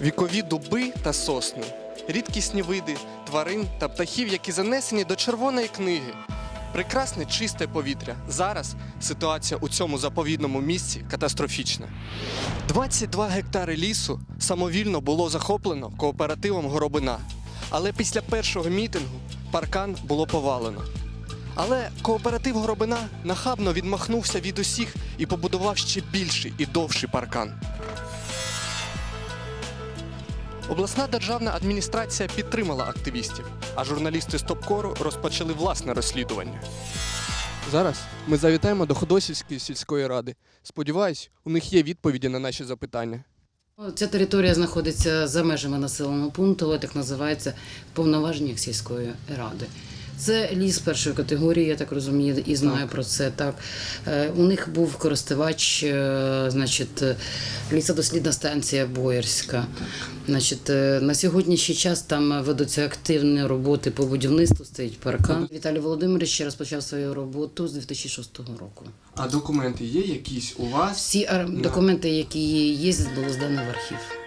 Вікові дуби та сосни, рідкісні види тварин та птахів, які занесені до червоної книги. Прекрасне чисте повітря. Зараз ситуація у цьому заповідному місці катастрофічна. 22 гектари лісу самовільно було захоплено кооперативом Горобина. Але після першого мітингу паркан було повалено. Але кооператив Горобина нахабно відмахнувся від усіх і побудував ще більший і довший паркан. Обласна державна адміністрація підтримала активістів, а журналісти Стопкору розпочали власне розслідування. Зараз ми завітаємо до Ходосівської сільської ради. Сподіваюсь, у них є відповіді на наші запитання. Ця територія знаходиться за межами населеного пункту, так називається повноваження сільської ради. Це ліс першої категорії, я так розумію, і знаю про це. Так Е, у них був користувач, е, значить, е, лісодослідна станція Боярська. Значить, на сьогоднішній час там ведуться активні роботи по будівництву, стоїть паркан. Віталій Володимирович розпочав свою роботу з 2006 року. А документи є якісь у вас? Всі документи, які є, було здано в архів.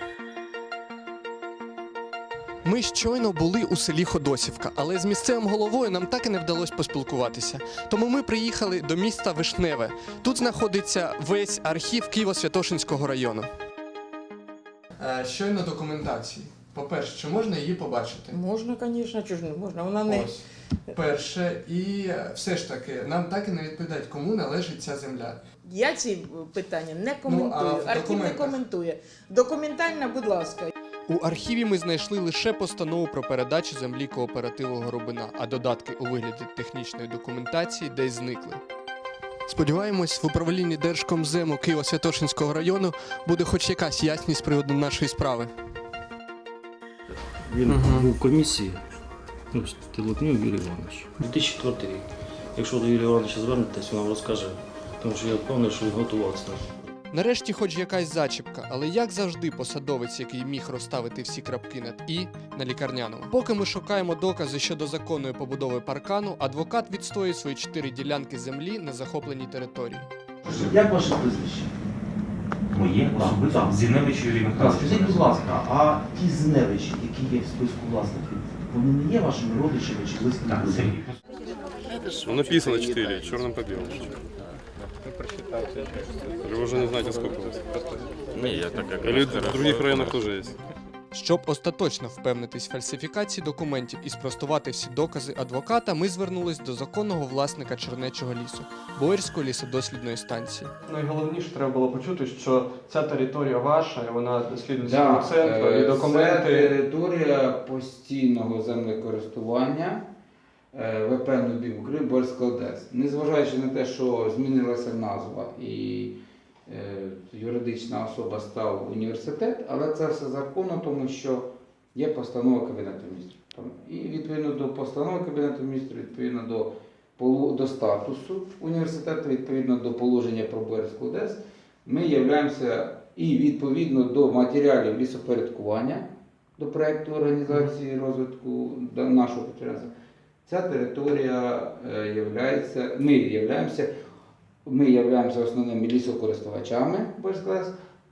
Ми щойно були у селі Ходосівка, але з місцевим головою нам так і не вдалося поспілкуватися. Тому ми приїхали до міста Вишневе. Тут знаходиться весь архів Києво-Святошинського району. Е, Щойно документації. По-перше, чи можна її побачити? Можна, звісно, чого ж не можна. Вона не Ось. Перше, і все ж таки, нам так і не відповідають, кому належить ця земля. я ці питання не коментую. Ну, а в Архів не документах? коментує. Документальна, будь ласка. У архіві ми знайшли лише постанову про передачу землі кооперативу Горобина, а додатки у вигляді технічної документації десь зникли. Сподіваємось, в управлінні Держкомзему Києво-Святошинського району буде хоч якась ясність з приводу нашої справи. Він Мгм. був в комісії, ну, Телепнюк Юрій Іванович. 2004 рік. Якщо до Юрія Івановича звернетесь, він вам розкаже, тому що я впевнений, що він готувався. Нарешті, хоч якась зачіпка, але як завжди, посадовець, який міг розставити всі крапки над і на лікарняному. Поки ми шукаємо докази щодо законної побудови паркану, адвокат відстоює свої чотири ділянки землі на захопленій території. Як ваше прізвище? Моє особисто. Зіневич Юрій Так, Михайлович. скажіть, будь ласка, а ті зневичі, які є в списку власників, вони не є вашими родичами чи близькими Так, друзями? Сергій. Написано 4, черным по белому. Или вы уже не знаете, сколько у вас? Ні, я так як Или в других районах тоже есть? Щоб остаточно впевнитись в фальсифікації документів і спростувати всі докази адвоката, ми звернулись до законного власника Чернечого лісу Боярської лісодослідної станції. Найголовніше треба було почути, що ця територія ваша, вона досліджується Да, е, Це територія постійного землекористування ВП Нубів України Борська Одес. Незважаючи на те, що змінилася назва і е, юридична особа став університет, але це все законно, тому що є постанова Кабінету міністрів. І відповідно до постанови Кабінету міністрів, відповідно до, до статусу університету, відповідно до положення про Борську Одес, ми являємося і відповідно до матеріалів лісопорядкування до проєкту організації розвитку нашого підприємства, ця територія е, являється, ми являємося, ми являємося основними лісокористувачами БСКС,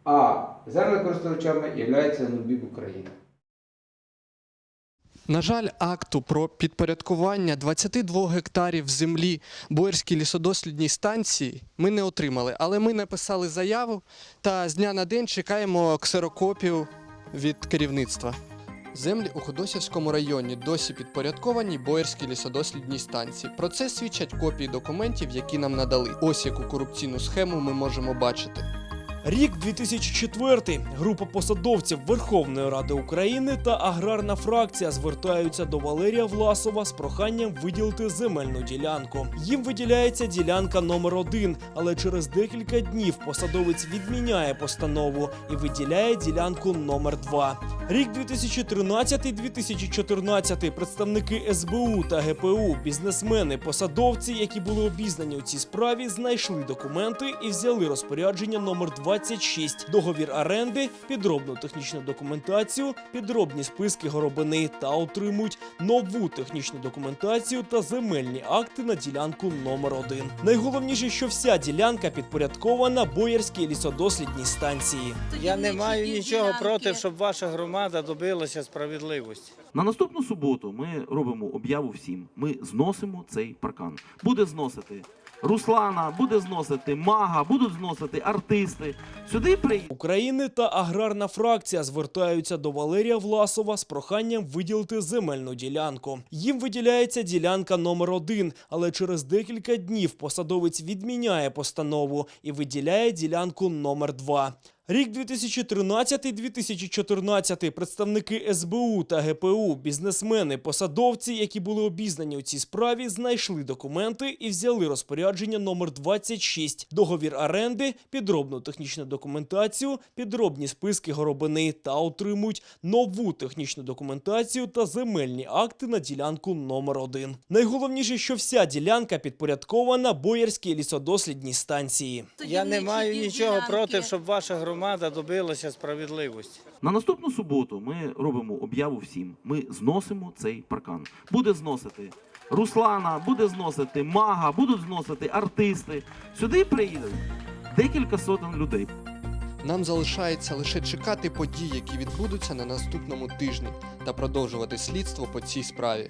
а землекористувачами являється НУБІБ України. На жаль, акту про підпорядкування 22 гектарів землі Боярській лісодослідній станції ми не отримали, але ми написали заяву та з дня на день чекаємо ксерокопію від керівництва. Землі у Ходосівському районі досі підпорядковані Боярській лісодослідній станції. Про це свідчать копії документів, які нам надали. Ось яку корупційну схему ми можемо бачити. Рік 2004. Група посадовців Верховної Ради України та аграрна фракція звертаються до Валерія Власова з проханням виділити земельну ділянку. Їм виділяється ділянка номер один, але через декілька днів посадовець відміняє постанову і виділяє ділянку номер два. Рік 2013-2014 представники СБУ та ГПУ, бізнесмени, посадовці, які були обізнані у цій справі, знайшли документи і взяли розпорядження номер 2 26, договір оренди, підробну технічну документацію, підробні списки горобини та отримують нову технічну документацію та земельні акти на ділянку номер 1 Найголовніше, що вся ділянка підпорядкована Боярській лісодослідній станції. Я не маю нічого проти, щоб ваша громада добилася справедливості. На наступну суботу ми робимо об'яву всім. Ми зносимо цей паркан. Буде зносити Руслана, буде зносити мага, будуть зносити артисти. Сюди приїде України та аграрна фракція звертаються до Валерія Власова з проханням виділити земельну ділянку. Їм виділяється ділянка номер один, але через декілька днів посадовець відміняє постанову і виділяє ділянку номер два. Рік 2013-2014 представники СБУ та ГПУ, бізнесмени, посадовці, які були обізнані у цій справі, знайшли документи і взяли розпорядження номер 26, договір оренди, підробну технічну документацію, підробні списки горобини та отримують нову технічну документацію та земельні акти на ділянку номер 1 Найголовніше, що вся ділянка підпорядкована Боярській лісодослідній станції. Я не маю нічого проти, щоб ваша громада добилася справедливості. На наступну суботу ми робимо об'яву всім. Ми зносимо цей паркан. Буде зносити Руслана, буде зносити мага, будуть зносити артисти. Сюди приїдуть декілька сотень людей. Нам залишається лише чекати подій, які відбудуться на наступному тижні, та продовжувати слідство по цій справі.